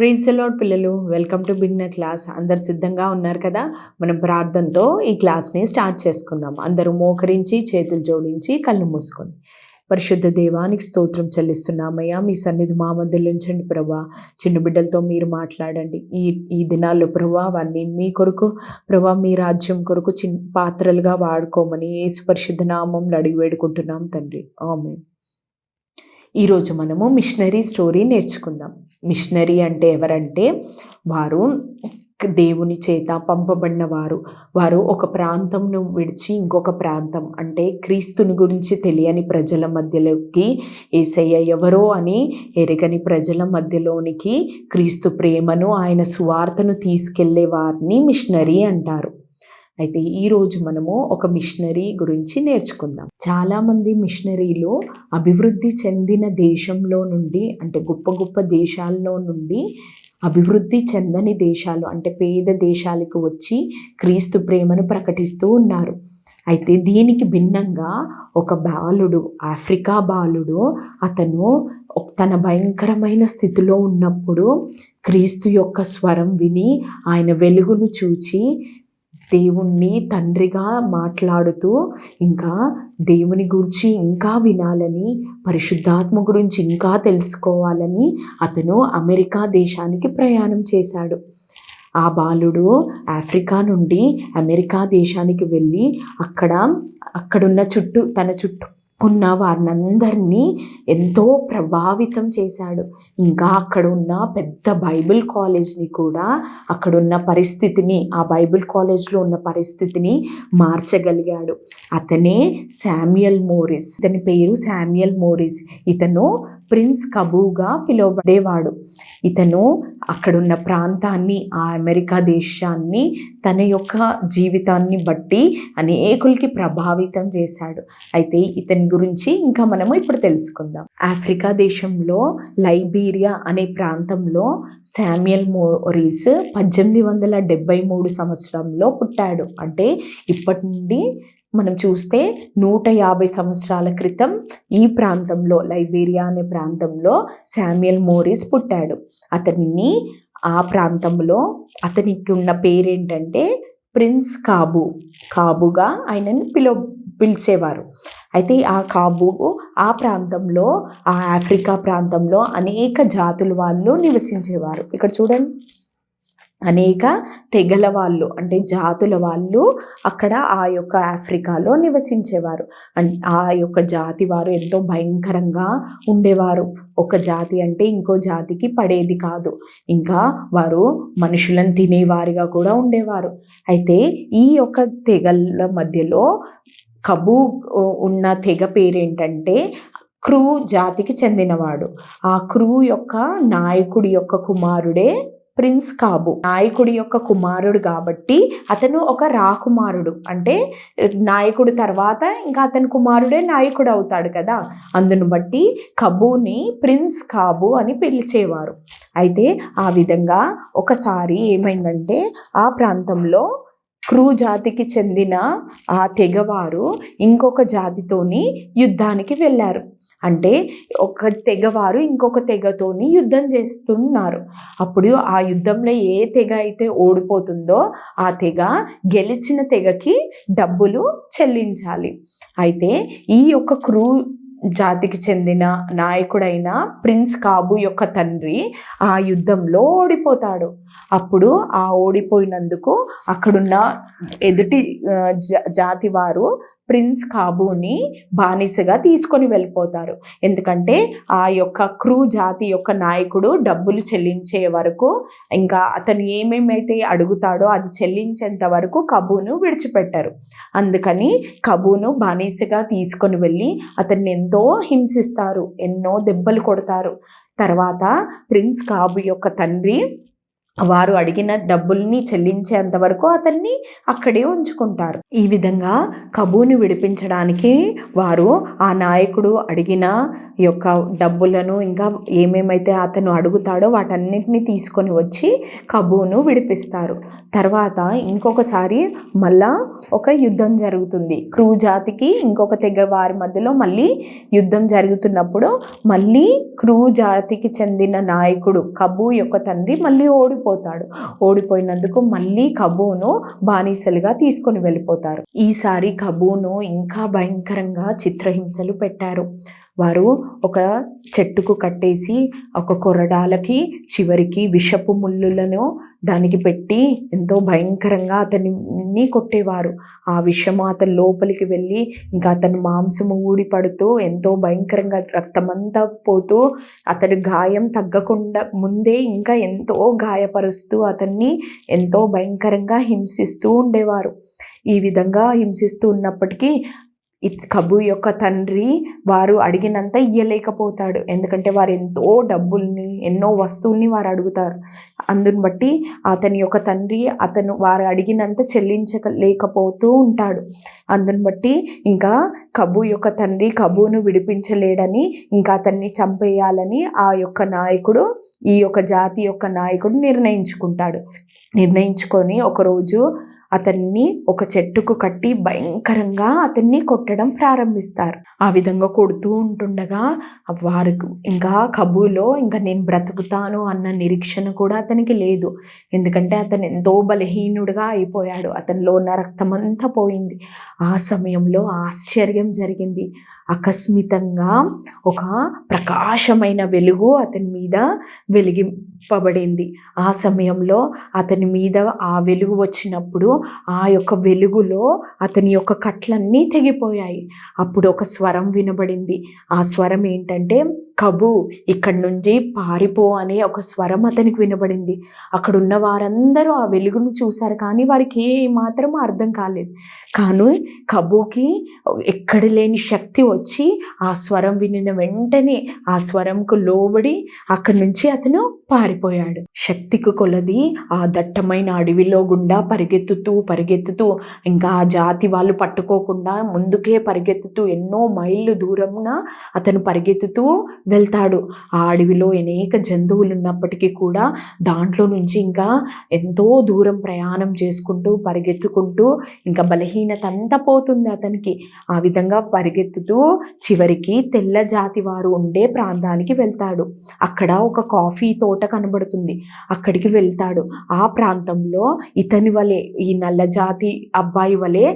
Please load పిల్లలు. Welcome to beginner class అందరు సిద్ధంగా ఉన్నారు కదా? మనం ప్రార్థనతో ఈ క్లాస్ని స్టార్ట్ చేసుకుందాం. అందరూ మోకరించి చేతులు జోడించి కళ్ళు మూసుకొని. పరిశుద్ధ దేవానికి స్తోత్రం చెల్లిస్తున్నామయ్యా. మీ సన్నిధి మా మధ్యలో ఉంచండి ప్రభా. చిన్న బిడ్డలతో మీరు మాట్లాడండి. ఈ ఈ దినాల్లో ప్రభా వారిని మీ కొరకు ప్రభా మీ రాజ్యం కొరకు చిన్న పాత్రలుగా వాడుకోమని ఏసు పరిశుద్ధ నామంలో అడిగి వేడుకుంటున్నాం తండ్రి. ఆమె ఈరోజు మనము మిషనరీ స్టోరీ నేర్చుకుందాం. మిషనరీ అంటే ఎవరంటే వారు దేవుని చేత పంపబడిన వారు వారు ఒక ప్రాంతంను విడిచి ఇంకొక ప్రాంతం అంటే క్రీస్తుని గురించి తెలియని ప్రజల మధ్యలోకి ఏసయ్య ఎవరో అని ఎరగని ప్రజల మధ్యలోనికి క్రీస్తు ప్రేమను ఆయన సువార్తను తీసుకెళ్ళే వారిని మిషనరీ అంటారు. అయితే ఈరోజు మనము ఒక మిషనరీ గురించి నేర్చుకుందాం. చాలామంది మిషనరీలు అభివృద్ధి చెందిన దేశంలో నుండి అంటే గొప్ప గొప్ప దేశాల్లో నుండి అభివృద్ధి చెందని దేశాలు అంటే పేద దేశాలకు వచ్చి క్రీస్తు ప్రేమను ప్రకటిస్తూ ఉన్నారు. అయితే దీనికి భిన్నంగా ఒక బాలుడు ఆఫ్రికా బాలుడు అతను తన భయంకరమైన స్థితిలో ఉన్నప్పుడు క్రీస్తు యొక్క స్వరం విని ఆయన వెలుగును చూచి దేవుణ్ణి తండ్రిగా మాట్లాడుతూ ఇంకా దేవుని గురించి ఇంకా వినాలని పరిశుద్ధాత్మ గురించి ఇంకా తెలుసుకోవాలని అతను అమెరికా దేశానికి ప్రయాణం చేశాడు. ఆ బాలుడు ఆఫ్రికా నుండి అమెరికా దేశానికి వెళ్ళి అక్కడ అక్కడున్న చుట్టూ తన చుట్టూ ఉన్న వారినందరినీ ఎంతో ప్రభావితం చేశాడు. ఇంకా అక్కడ ఉన్న పెద్ద బైబిల్ కాలేజ్ని కూడా అక్కడున్న పరిస్థితిని ఆ బైబిల్ కాలేజ్లో ఉన్న పరిస్థితిని మార్చగలిగాడు. అతనే శామ్యుయల్ మోరిస్. ఇతని పేరు శామ్యుయల్ మోరిస్. ఇతను ప్రిన్స్ కబూగా పిలువబడేవాడు. ఇతను అక్కడున్న ప్రాంతాన్ని ఆ అమెరికా దేశాన్ని తన యొక్క జీవితాన్ని బట్టి అనేకులకి ప్రభావితం చేశాడు. అయితే ఇతని గురించి ఇంకా మనము ఇప్పుడు తెలుసుకుందాం. ఆఫ్రికా దేశంలో లైబీరియా అనే ప్రాంతంలో శామ్యుయల్ మోరీస్ పద్దెనిమిది వందల డెబ్బై మూడు సంవత్సరంలో పుట్టాడు. అంటే ఇప్పటి నుండి మనం చూస్తే నూట యాభై సంవత్సరాల క్రితం ఈ ప్రాంతంలో లైబేరియా అనే ప్రాంతంలో శామ్యుయల్ మోరిస్ పుట్టాడు. అతన్ని ఆ ప్రాంతంలో అతనికి ఉన్న పేరేంటంటే ప్రిన్స్ కాబు. కాబుగా ఆయనని పిలు పిలిచేవారు. అయితే ఆ కాబు ఆ ప్రాంతంలో ఆ ఆఫ్రికా ప్రాంతంలో అనేక జాతుల వాళ్ళు నివసించేవారు. ఇక్కడ చూడండి. అనేక తెగల వాళ్ళు అంటే జాతుల వాళ్ళు అక్కడ ఆ యొక్క ఆఫ్రికాలో నివసించేవారు. ఆ యొక్క జాతి వారు ఎంతో భయంకరంగా ఉండేవారు. ఒక జాతి అంటే ఇంకో జాతికి పడేది కాదు. ఇంకా వారు మనుషులను తినేవారిగా కూడా ఉండేవారు. అయితే ఈ యొక్క తెగల మధ్యలో కబూ ఉన్న తెగ పేరేంటంటే క్రూ జాతికి చెందినవాడు. ఆ క్రూ యొక్క నాయకుడి యొక్క కుమారుడే ప్రిన్స్ కాబు. నాయకుడి యొక్క కుమారుడు కాబట్టి అతను ఒక రాకుమారుడు. అంటే నాయకుడు తర్వాత ఇంకా అతని కుమారుడే నాయకుడు అవుతాడు కదా. అందును బట్టి కబూని ప్రిన్స్ కాబు అని పిలిచేవారు. అయితే ఆ విధంగా ఒకసారి ఏమైందంటే ఆ ప్రాంతంలో క్రూ జాతికి చెందిన ఆ తెగవారు ఇంకొక జాతితోని యుద్ధానికి వెళ్ళారు. అంటే ఒక తెగవారు ఇంకొక తెగతోని యుద్ధం చేస్తున్నారు. అప్పుడు ఆ యుద్ధంలో ఏ తెగ అయితే ఓడిపోతుందో ఆ తెగ గెలిచిన తెగకి డబ్బులు చెల్లించాలి. అయితే ఈ యొక్క క్రూ జాతికి చెందిన నాయకుడైన ప్రిన్స్ కాబు యొక్క తండ్రి ఆ యుద్ధంలో ఓడిపోతాడు. అప్పుడు ఆ ఓడిపోయినందుకు అక్కడున్న ఎదుటి జాతి వారు ప్రిన్స్ కాబూని బానిసగా తీసుకొని వెళ్ళిపోతారు. ఎందుకంటే ఆ యొక్క క్రూ జాతి యొక్క నాయకుడు డబ్బులు చెల్లించే వరకు ఇంకా అతను ఏమేమైతే అడుగుతాడో అది చెల్లించేంత వరకు కబూను విడిచిపెట్టారు. అందుకని కబూను బానిసగా తీసుకొని వెళ్ళి అతన్ని ఎంతో హింసిస్తారు ఎన్నో దెబ్బలు కొడతారు. తర్వాత ప్రిన్స్ కాబు యొక్క తండ్రి వారు అడిగిన డబ్బుల్ని చెల్లించేంత వరకు అతన్ని అక్కడే ఉంచుకుంటారు. ఈ విధంగా కబూని విడిపించడానికి వారు ఆ నాయకుడు అడిగిన యొక్క డబ్బులను ఇంకా ఏమేమైతే అతను అడుగుతాడో వాటన్నిటిని తీసుకొని వచ్చి కబూను విడిపిస్తారు. తర్వాత ఇంకొకసారి మళ్ళా ఒక యుద్ధం జరుగుతుంది. క్రూ జాతికి ఇంకొక తెగ వారి మధ్యలో మళ్ళీ యుద్ధం జరుగుతున్నప్పుడు మళ్ళీ క్రూ జాతికి చెందిన నాయకుడు కబూ యొక్క తండ్రి మళ్ళీ ఓడిపో ఓడిపోతాడు ఓడిపోయినందుకు మళ్ళీ కబూను బానిసలుగా తీసుకొని వెళ్ళిపోతారు. ఈసారి కబూను ఇంకా భయంకరంగా చిత్రహింసలు పెట్టారు. వారు ఒక చెట్టుకు కట్టేసి ఒక కొరడాలకి చివరికి విషపు ముళ్ళులను దానికి పెట్టి ఎంతో భయంకరంగా అతనిని కొట్టేవారు. ఆ విషము అతని లోపలికి వెళ్ళి ఇంకా అతని మాంసము ఊడి పడుతూ ఎంతో భయంకరంగా రక్తమంతా పోతూ అతని గాయం తగ్గకుండా ముందే ఇంకా ఎంతో గాయపరుస్తూ అతన్ని ఎంతో భయంకరంగా హింసిస్తూ ఉండేవారు. ఈ విధంగా హింసిస్తూ ఉన్నప్పటికీ కబు యొక్క తండ్రి వారు అడిగినంత ఇయ్యలేకపోతాడు. ఎందుకంటే వారు ఎంతో డబ్బుల్ని ఎన్నో వస్తువుల్ని వారు అడుగుతారు. అందుని బట్టి అతని యొక్క తండ్రి అతను వారు అడిగినంత చెల్లించలేకపోతూ ఉంటాడు. అందుని బట్టి ఇంకా కబు యొక్క తండ్రి కబును విడిపించలేడని ఇంకా అతన్ని చంపేయాలని ఆ యొక్క నాయకుడు ఈ యొక్క జాతి యొక్క నాయకుడు నిర్ణయించుకుంటాడు. నిర్ణయించుకొని ఒకరోజు అతన్ని ఒక చెట్టుకు కట్టి భయంకరంగా అతన్ని కొట్టడం ప్రారంభిస్తారు. ఆ విధంగా కొడుతూ ఉంటుండగా వారికి ఇంకా కబూలో ఇంకా నేను బ్రతుకుతాను అన్న నిరీక్షణ కూడా అతనికి లేదు. ఎందుకంటే అతను ఎంతో బలహీనుడుగా అయిపోయాడు. అతనిలో ఉన్న రక్తమంతా పోయింది. ఆ సమయంలో ఆశ్చర్యం జరిగింది. ఆకస్మితంగా ఒక ప్రకాశమైన వెలుగు అతని మీద వెలిగింపబడింది. ఆ సమయంలో అతని మీద ఆ వెలుగు వచ్చినప్పుడు ఆ యొక్క వెలుగులో అతని యొక్క కట్లన్నీ తెగిపోయాయి. అప్పుడు ఒక స్వరం వినబడింది. ఆ స్వరం ఏంటంటే కబు ఇక్కడి నుంచి పారిపో అనే ఒక స్వరం అతనికి వినబడింది. అక్కడ ఉన్న వారందరూ ఆ వెలుగును చూశారు కానీ వారికి ఏ మాత్రం అర్థం కాలేదు. కానీ కబుకి ఎక్కడ లేని శక్తి వచ్చి ఆ స్వరం వినిన వెంటనే ఆ స్వరంకు లోబడి అక్కడి నుంచి అతను పారిపోయాడు. శక్తికి కొలది ఆ దట్టమైన అడవిలో గుండా పరిగెత్తుతూ పరిగెత్తుతూ ఇంకా ఆ జాతి వాళ్ళు పట్టుకోకుండా ముందుకే పరిగెత్తుతూ ఎన్నో మైళ్ళు దూరంన అతను పరిగెత్తుతూ వెళ్తాడు. ఆ అడవిలో అనేక జంతువులు ఉన్నప్పటికీ కూడా దాంట్లో నుంచి ఇంకా ఎంతో దూరం ప్రయాణం చేసుకుంటూ పరిగెత్తుకుంటూ ఇంకా బలహీనత అంతా పోతుంది అతనికి. ఆ విధంగా పరిగెత్తుతూ చివరికి తెల్ల జాతి వారు ఉండే ప్రాంతానికి వెళ్తాడు. అక్కడ ఒక కాఫీ తోట కనబడుతుంది. అక్కడికి వెళ్తాడు. ఆ ప్రాంతంలో ఇతని వలె ఈ నల్ల జాతి అబ్బాయి వలె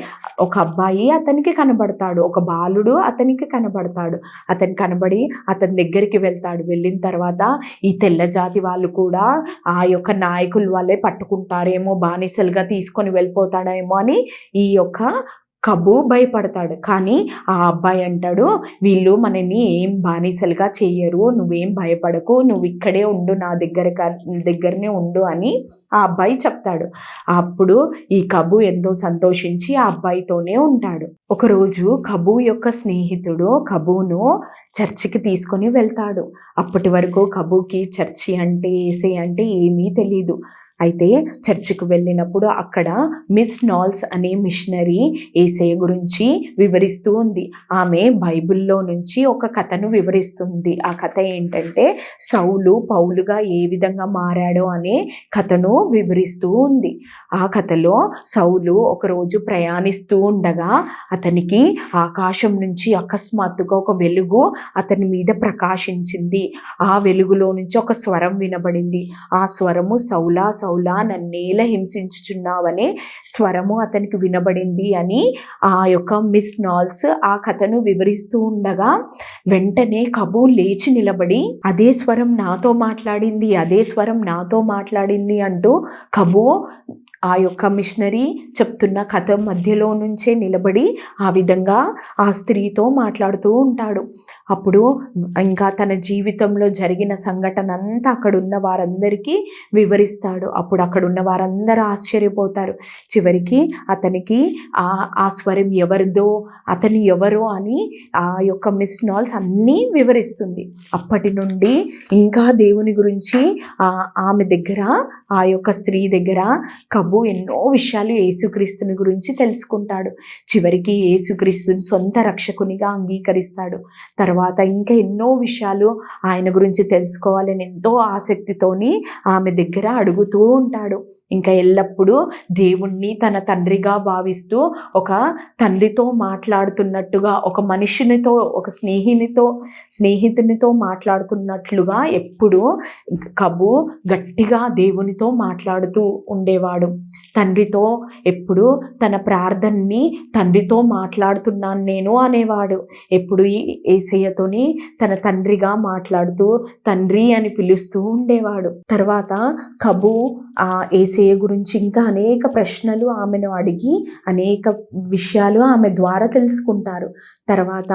ఒక అబ్బాయి అతనికి కనబడతాడు. ఒక బాలుడు అతనికి కనబడతాడు. అతను కనబడి అతని దగ్గరికి వెళ్తాడు. వెళ్ళిన తర్వాత ఈ తెల్ల జాతి వాళ్ళు కూడా ఆ యొక్క నాయకుల వల్లే పట్టుకుంటారేమో బానిసలుగా తీసుకొని వెళ్ళిపోతాడేమో అని ఈ యొక్క కబు భయపడతాడు. కానీ ఆ అబ్బాయి అంటాడు వీళ్ళు మనని ఏం బానిసలుగా చేయరు నువ్వేం భయపడకు నువ్వు ఇక్కడే ఉండు నా దగ్గర దగ్గరనే ఉండు అని ఆ అబ్బాయి చెప్తాడు. అప్పుడు ఈ కబు ఎంతో సంతోషించి ఆ అబ్బాయితోనే ఉంటాడు. ఒకరోజు కబు యొక్క స్నేహితుడు కబును చర్చికి తీసుకొని వెళ్తాడు. అప్పటి వరకు కబుకి చర్చి అంటే ఏసే అంటే ఏమీ తెలియదు అయితే చర్చికి వెళ్ళినప్పుడు అక్కడ మిస్ నాల్స్ అనే మిషనరీ ఏసయ్య గురించి వివరిస్తూ ఉంది. ఆమె బైబిల్లో నుంచి ఒక కథను వివరిస్తుంది. ఆ కథ ఏంటంటే సౌలు పౌలుగా ఏ విధంగా మారాడో అనే కథను వివరిస్తూ ఉంది. ఆ కథలో సౌలు ఒకరోజు ప్రయాణిస్తూ ఉండగా అతనికి ఆకాశం నుంచి అకస్మాత్తుగా ఒక వెలుగు అతని మీద ప్రకాశించింది. ఆ వెలుగులో నుంచి ఒక స్వరం వినబడింది. ఆ స్వరము సౌలా సౌలా నన్నేల హింసించుచున్నావనే స్వరము అతనికి వినబడింది అని ఆ యొక్క మిస్ నాల్స్ ఆ కథను వివరిస్తూ ఉండగా వెంటనే కబూ లేచి నిలబడి అదే స్వరం నాతో మాట్లాడింది అదే స్వరం నాతో మాట్లాడింది అంటూ కబూ ఆ యొక్క మిషనరీ చెప్తున్న కథ మధ్యలో నుంచే నిలబడి ఆ విధంగా ఆ స్త్రీతో మాట్లాడుతూ ఉంటాడు. అప్పుడు ఇంకా తన జీవితంలో జరిగిన సంఘటన అంతా అక్కడ ఉన్న వారందరికీ వివరిస్తాడు. అప్పుడు అక్కడ ఉన్న వారందరూ ఆశ్చర్యపోతారు. చివరికి అతనికి ఆ ఆ స్వరం ఎవరిదో అతని ఎవరో అని ఆ యొక్క మిస్ నాల్స్ అన్నీ వివరిస్తుంది. అప్పటి నుండి ఇంకా దేవుని గురించి ఆమె దగ్గర ఆ యొక్క స్త్రీ దగ్గర కబు ఎన్నో విషయాలు యేసుక్రీస్తుని గురించి తెలుసుకుంటాడు. చివరికి యేసుక్రీస్తుని సొంత రక్షకునిగా అంగీకరిస్తాడు. తర్వాత తర్వాత ఇంకా ఎన్నో విషయాలు ఆయన గురించి తెలుసుకోవాలని ఎంతో ఆసక్తితోని ఆమె దగ్గర అడుగుతూ ఉంటాడు. ఇంకా ఎల్లప్పుడూ దేవుణ్ణి తన తండ్రిగా భావిస్తూ ఒక తండ్రితో మాట్లాడుతున్నట్టుగా ఒక మనిషినితో ఒక స్నేహినితో స్నేహితునితో మాట్లాడుతున్నట్లుగా ఎప్పుడు కబు గట్టిగా దేవునితో మాట్లాడుతూ ఉండేవాడు. తండ్రితో ఎప్పుడు తన ప్రార్థనని తండ్రితో మాట్లాడుతున్నాను నేను అనేవాడు. ఎప్పుడు ఏసయ్యతోని తన తండ్రిగా మాట్లాడుతూ తండ్రి అని పిలుస్తూ ఉండేవాడు. తర్వాత కబు ఆ ఏసయ్య గురించి ఇంకా అనేక ప్రశ్నలు ఆమెను అడిగి అనేక విషయాలు ఆమె ద్వారా తెలుసుకుంటారు. తర్వాత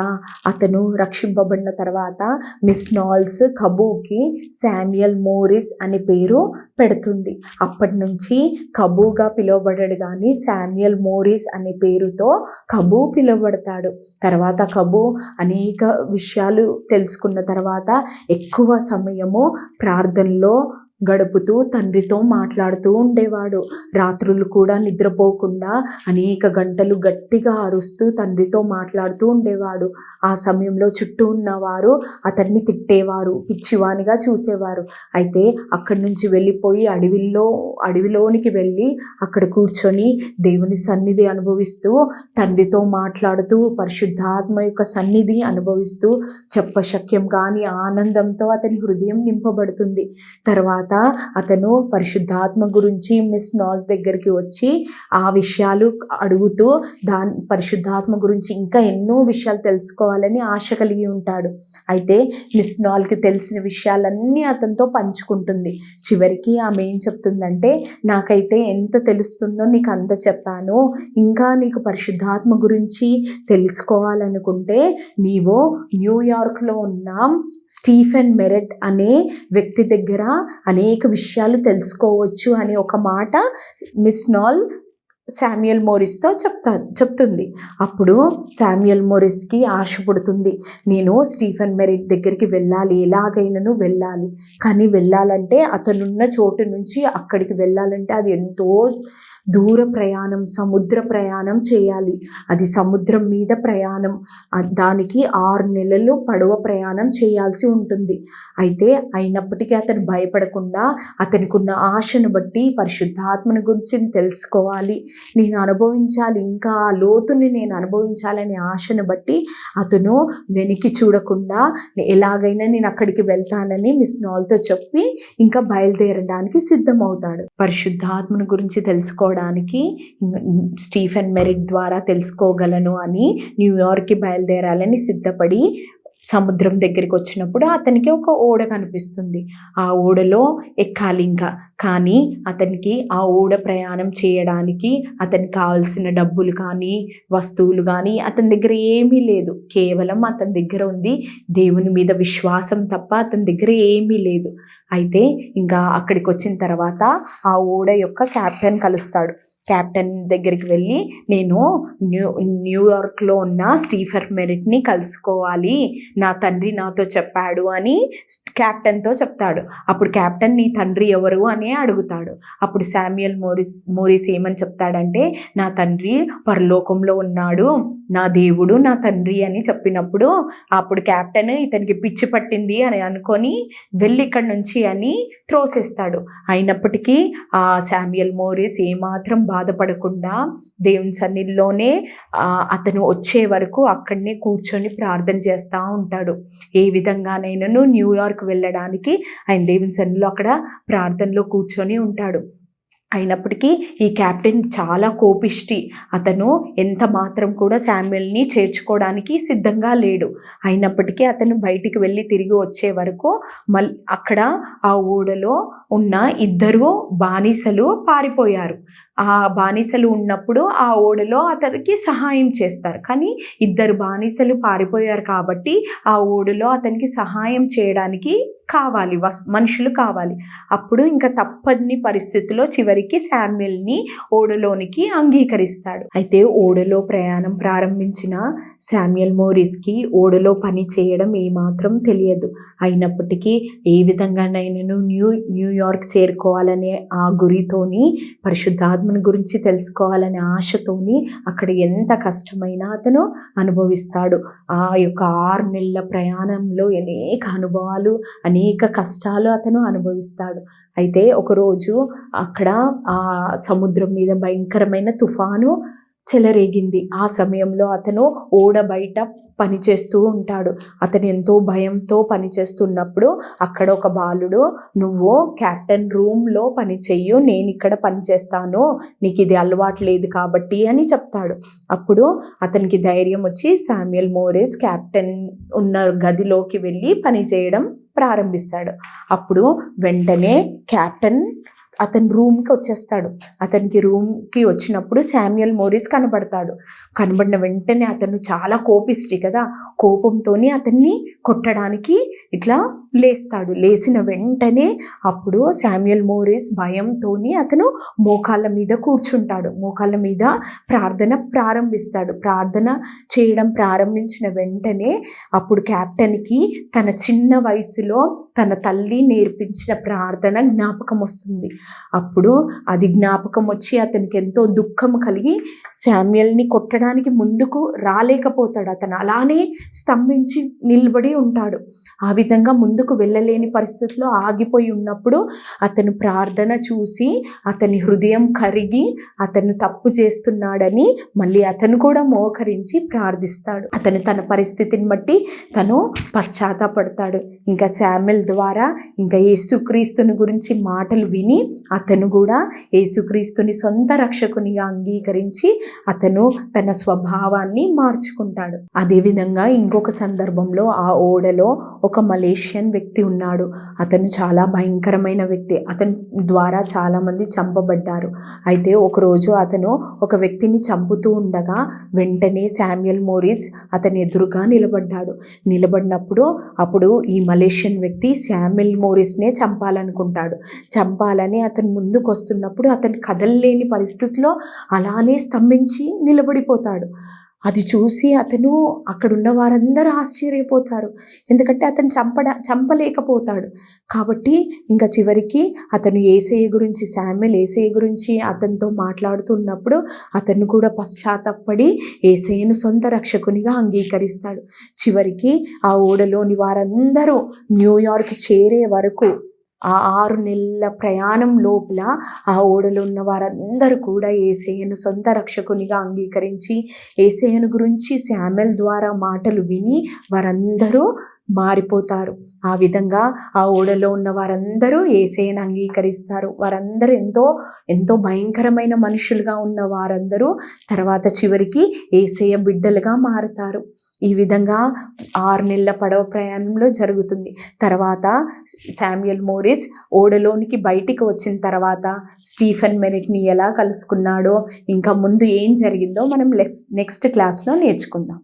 అతను రక్షింపబడిన తర్వాత మిస్ నాల్స్ కబూకి శామ్యుయల్ మోరిస్ అనే పేరు పెడుతుంది. అప్పటి నుంచి కబూగా పిలువబడాడు కానీ శామ్యుయల్ మోరిస్ అనే పేరుతో కబూ పిలువబడతాడు. తర్వాత కబూ అనేక విషయాలు తెలుసుకున్న తర్వాత ఎక్కువ సమయము ప్రార్థనలో గడుపుతూ తండ్రితో మాట్లాడుతూ ఉండేవాడు. రాత్రులు కూడా నిద్రపోకుండా అనేక గంటలు గట్టిగా అరుస్తూ తండ్రితో మాట్లాడుతూ ఉండేవాడు. ఆ సమయంలో చుట్టూ ఉన్నవారు అతన్ని తిట్టేవారు పిచ్చివానిగా చూసేవారు. అయితే అక్కడి నుంచి వెళ్ళిపోయి అడవిలో అడవిలోనికి వెళ్ళి అక్కడ కూర్చొని దేవుని సన్నిధి అనుభవిస్తూ తండ్రితో మాట్లాడుతూ పరిశుద్ధాత్మ యొక్క సన్నిధి అనుభవిస్తూ చెప్పశక్యం కాని ఆనందంతో అతని హృదయం నింపబడుతుంది. తర్వాత అతను పరిశుద్ధాత్మ గురించి మిస్ నాల్ దగ్గరికి వచ్చి ఆ విషయాలు అడుగుతూ దాని పరిశుద్ధాత్మ గురించి ఇంకా ఎన్నో విషయాలు తెలుసుకోవాలని ఆశ కలిగి ఉంటాడు. అయితే మిస్ నాల్కి తెలిసిన విషయాలన్నీ అతనితో పంచుకుంటుంది. చివరికి ఆమె ఏం చెప్తుందంటే నాకైతే ఎంత తెలుస్తుందో నీకు అంత చెప్పాను. ఇంకా నీకు పరిశుద్ధాత్మ గురించి తెలుసుకోవాలనుకుంటే నీవు న్యూయార్క్లో ఉన్న స్టీఫెన్ మెరెట్ అనే వ్యక్తి దగ్గర అనేక విషయాలు తెలుసుకోవచ్చు అనే ఒక మాట మిస్ నాల్ శామ్యుయల్ మోరిస్తో చెప్తా చెప్తుంది. అప్పుడు శామ్యుయల్ మోరిస్కి ఆశ పుడుతుంది. నేను స్టీఫెన్ మెరిట్ దగ్గరికి వెళ్ళాలి ఎలాగైనాను వెళ్ళాలి. కానీ వెళ్ళాలంటే అతనున్న చోటు నుంచి అక్కడికి వెళ్ళాలంటే అది ఎంతో దూర ప్రయాణం సముద్ర ప్రయాణం చేయాలి. అది సముద్రం మీద ప్రయాణం. దానికి ఆరు నెలలు పడవ ప్రయాణం చేయాల్సి ఉంటుంది. అయితే అయినప్పటికీ అతను భయపడకుండా అతనికి ఉన్న ఆశను బట్టి పరిశుద్ధాత్మను గురించి తెలుసుకోవాలి. నేను అనుభవించాలి. ఇంకా ఆ లోతుని నేను అనుభవించాలనే ఆశను బట్టి అతను వెనక్కి చూడకుండా ఎలాగైనా నేను అక్కడికి వెళ్తానని మిస్ నాల్తో చెప్పి ఇంకా బయలుదేరడానికి సిద్ధమవుతాడు. పరిశుద్ధాత్మను గురించి తెలుసుకోవడం తెలుసుకోవడానికి స్టీఫెన్ మెరిట్ ద్వారా తెలుసుకోగలను అని న్యూయార్క్కి బయలుదేరాలని సిద్ధపడి సముద్రం దగ్గరికి వచ్చినప్పుడు అతనికి ఒక ఓడ కనిపిస్తుంది. ఆ ఓడలో ఎక్కాలి ఇంకా కానీ అతనికి ఆ ఓడ ప్రయాణం చేయడానికి అతనికి కావాల్సిన డబ్బులు కానీ వస్తువులు కానీ అతని దగ్గర ఏమీ లేదు. కేవలం అతని దగ్గర ఉంది. దేవుని మీద విశ్వాసం తప్ప అతని దగ్గర ఏమీ లేదు. అయితే ఇంకా అక్కడికి వచ్చిన తర్వాత ఆ ఓడ యొక్క క్యాప్టెన్ కలుస్తాడు. క్యాప్టెన్ దగ్గరికి వెళ్ళి నేను న్యూ న్యూయార్క్లో ఉన్న స్టీఫర్ మెరిట్ని కలుసుకోవాలి. నా తండ్రి నాతో చెప్పాడు అని క్యాప్టెన్తో చెప్తాడు. అప్పుడు క్యాప్టెన్ నీ తండ్రి ఎవరు? అని అడుగుతాడు. అప్పుడు శామ్యుయల్ మోరిస్ మోరిస్ ఏమని చెప్తాడంటే నా తండ్రి పరలోకంలో ఉన్నాడు. నా దేవుడు నా తండ్రి అని చెప్పినప్పుడు అప్పుడు క్యాప్టెన్ ఇతనికి పిచ్చి పట్టింది అని అనుకొని వెళ్ళి ఇక్కడ నుంచి అని త్రోసేస్తాడు అయినప్పటికీ ఆ శామ్యుయల్ మోరిస్ ఏమాత్రం బాధపడకుండా దేవుని సన్నిధిలోనే అతను వచ్చే వరకు అక్కడనే కూర్చొని ప్రార్థన చేస్తూ ఉంటాడు. ఏ విధంగానైనాను న్యూయార్క్ వెళ్ళడానికి ఆయన దేవుని సన్నిలో అక్కడ ప్రార్థనలో కూర్చొని ఉంటాడు. అయినప్పటికీ ఈ క్యాప్టెన్ చాలా కోపిష్టి. అతను ఎంత మాత్రం కూడా శామ్యుల్ని చేర్చుకోవడానికి సిద్ధంగా లేడు. అయినప్పటికీ అతను బయటికి వెళ్ళి తిరిగి వచ్చే వరకు మళ్ళీ అక్కడ ఆ ఊడలో ఉన్న ఇద్దరు బానిసలు పారిపోయారు. ఆ బానిసలు ఉన్నప్పుడు ఆ ఓడలో అతనికి సహాయం చేస్తారు. కానీ ఇద్దరు బానిసలు పారిపోయారు కాబట్టి ఆ ఓడలో అతనికి సహాయం చేయడానికి కావాలి వస్ మనుషులు కావాలి. అప్పుడు ఇంకా తప్పని పరిస్థితిలో చివరికి శామ్యుల్ని ఓడలోనికి అంగీకరిస్తాడు. అయితే ఓడలో ప్రయాణం ప్రారంభించిన శామ్యుల్ మోరిస్కి ఓడలో పని చేయడం ఏమాత్రం తెలియదు. అయినప్పటికీ ఏ విధంగానైనాను న్యూ న్యూయార్క్ చేరుకోవాలనే ఆ గురితోని పరిశుద్ధాత్మని గురించి తెలుసుకోవాలనే ఆశతోని అక్కడ ఎంత కష్టమైనా అతను అనుభవిస్తాడు. ఆ యొక్క ఆరు నెలల ప్రయాణంలో అనేక అనుభవాలు అనేక కష్టాలు అతను అనుభవిస్తాడు. అయితే ఒకరోజు అక్కడ ఆ సముద్రం మీద భయంకరమైన తుఫాను చెలరేగింది. ఆ సమయంలో అతను ఓడ బయట పనిచేస్తూ ఉంటాడు. అతను ఎంతో భయంతో పనిచేస్తున్నప్పుడు అక్కడ ఒక బాలుడు నువ్వు క్యాప్టెన్ రూమ్లో పని చెయ్యు నేను ఇక్కడ పని చేస్తాను నీకు ఇది అలవాటు లేదు కాబట్టి అని చెప్తాడు. అప్పుడు అతనికి ధైర్యం వచ్చి శామ్యుల్ మోరేస్ క్యాప్టెన్ ఉన్న గదిలోకి వెళ్ళి పని చేయడం ప్రారంభిస్తాడు. అప్పుడు వెంటనే క్యాప్టెన్ అతని రూమ్కి వచ్చేస్తాడు. అతనికి రూమ్కి వచ్చినప్పుడు శామ్యుయల్ మోరిస్ కనబడతాడు. కనబడిన వెంటనే అతను చాలా కోపిష్టి కదా? కోపంతో అతన్ని కొట్టడానికి ఇట్లా లేస్తాడు. లేచిన వెంటనే అప్పుడు శామ్యుయల్ మోరిస్ భయంతో అతను మోకాళ్ళ మీద కూర్చుంటాడు. మోకాళ్ళ మీద ప్రార్థన ప్రారంభిస్తాడు. ప్రార్థన చేయడం ప్రారంభించిన వెంటనే అప్పుడు క్యాప్టెన్కి తన చిన్న వయసులో తన తల్లి నేర్పించిన ప్రార్థన జ్ఞాపకం వస్తుంది. అప్పుడు అది జ్ఞాపకం వచ్చి అతనికి ఎంతో దుఃఖం కలిగి శామ్యుల్ని కొట్టడానికి ముందుకు రాలేకపోతాడు. అతను అలానే స్తంభించి నిలబడి ఉంటాడు. ఆ విధంగా ముందుకు వెళ్ళలేని పరిస్థితిలో ఆగిపోయి ఉన్నప్పుడు అతను ప్రార్థన చూసి అతని హృదయం కరిగి అతను తప్పు చేస్తున్నాడని మళ్ళీ అతను కూడా మోకరించి ప్రార్థిస్తాడు. అతను తన పరిస్థితిని బట్టి తను పశ్చాత్తాపడతాడు. ఇంకా శామ్యుల్ ద్వారా ఇంకా యేసుక్రీస్తుని గురించి మాటలు విని అతను కూడా యేసుక్రీస్తుని సొంత రక్షకునిగా అంగీకరించి అతను తన స్వభావాన్ని మార్చుకుంటాడు. అదేవిధంగా ఇంకొక సందర్భంలో ఆ ఓడలో ఒక మలేషియన్ వ్యక్తి ఉన్నాడు. అతను చాలా భయంకరమైన వ్యక్తి. అతని ద్వారా చాలామంది చంపబడ్డారు. అయితే ఒకరోజు అతను ఒక వ్యక్తిని చంపుతూ ఉండగా వెంటనే శామ్యుల్ మోరిస్ అతని ఎదురుగా నిలబడ్డాడు. నిలబడినప్పుడు అప్పుడు ఈ మలేషియన్ వ్యక్తి శామ్యుల్ మోరిస్నే చంపాలనుకుంటాడు. చంపాలని అతను ముందుకు వస్తున్నప్పుడు అతను కదలలేని పరిస్థితిలో అలానే స్తంభించి నిలబడిపోతాడు. అది చూసి అతను అక్కడున్న వారందరూ ఆశ్చర్యపోతారు. ఎందుకంటే అతను చంపడ చంపలేకపోతాడు. కాబట్టి ఇంకా చివరికి అతను ఏసయ్య గురించి శామ్యుల్ ఏసయ్య గురించి అతనితో మాట్లాడుతున్నప్పుడు అతను కూడా పశ్చాత్తపడి ఏసయ్యను సొంత రక్షకునిగా అంగీకరిస్తాడు. చివరికి ఆ ఓడలోని వారందరూ న్యూయార్క్ చేరే వరకు ఆ ఆరు నెలల ప్రయాణం లోపల ఆ ఓడలో ఉన్న వారందరూ కూడా ఏసయ్యను సొంత రక్షకునిగా అంగీకరించి ఏసయ్యను గురించి శామెల్ ద్వారా మాటలు విని వారందరూ మారిపోతారు. ఆ విధంగా ఆ ఓడలో ఉన్న వారందరూ ఏసయ్యను అంగీకరిస్తారు. వారందరూ ఎంతో ఎంతో భయంకరమైన మనుషులుగా ఉన్న వారందరూ తర్వాత చివరికి ఏసయ్య బిడ్డలుగా మారుతారు. ఈ విధంగా ఆరు నెలల పడవ ప్రయాణంలో జరుగుతుంది. తర్వాత శామ్యుల్ మోరిస్ ఓడలోనికి బయటికి వచ్చిన తర్వాత స్టీఫెన్ మెరిట్ని ఎలా కలుసుకున్నాడో ఇంకా ముందు ఏం జరిగిందో మనం నెక్స్ట్ నెక్స్ట్ క్లాస్లో నేర్చుకుందాం.